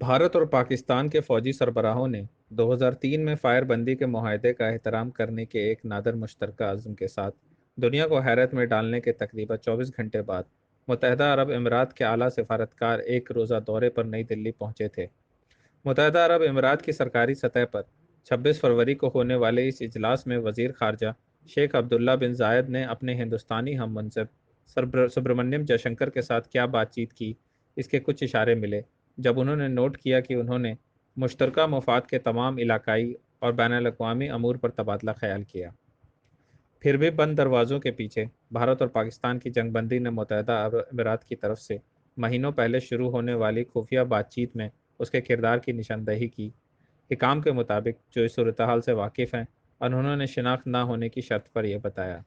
भारत और पाकिस्तान के फौजी सरबराहों ने 2003 में फायरबंदी के माहदे का एहतराम करने के एक नादर मुश्तरका अज़्म के साथ दुनिया को हैरत में डालने के तकरीबन 24 घंटे बाद मुतहदा अरब अमारात के आला सफारतकार एक रोज़ा दौरे पर नई दिल्ली पहुँचे थे। मुतहदा अरब अमारात की सरकारी सतह पर 26 फरवरी को होने वाले इस इजलास में वज़ीर खारजा शेख अब्दुल्ला बिन जायद ने अपने हिंदुस्तानी हम मनसब सुब्रमण्यम जयशंकर के साथ क्या बातचीत की, इसके कुछ इशारे मिले। जब उन्होंने नोट किया कि उन्होंने मुश्तर मफाद के तमाम इलाकाई और बैन अवी अमूर पर तबादला ख्याल किया। फिर भी बंद दरवाज़ों के पीछे भारत और पाकिस्तान की जंगबंदी ने मुतहदा अमीरात की तरफ़ से महीनों पहले शुरू होने वाली खुफिया बातचीत में उसके किरदार की निशानदही की। हिकाम के मुताबिक जो इस सूरत हाल से वाकिफ़ हैं और उन्होंने शिनाख्त ना होने की शर्त पर यह बताया।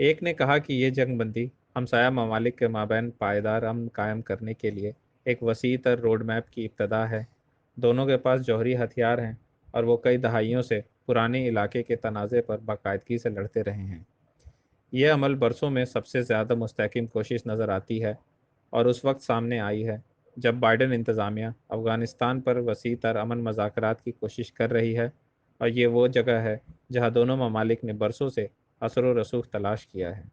एक ने कहा कि यह जंगबंदी हमसाया ममालिक के माबेन पायदार अमन कायम करने के लिए एक वसी तर रोड मैप की इब्तदा है। दोनों के पास जौहरी हथियार हैं और वो कई दहाइयों से पुराने इलाके के तनाज़े पर बाकायदगी से लड़ते रहे हैं। यह अमल बरसों में सबसे ज़्यादा मुस्तकिम कोशिश नज़र आती है और उस वक्त सामने आई है, जब बाइडन इंतज़ामिया अफ़गानिस्तान पर वसी तर अमन मज़ाक की कोशिश कर रही है और ये वो जगह है जहाँ दोनों ममालिक ने बरसों से असर रसूख तलाश किया है।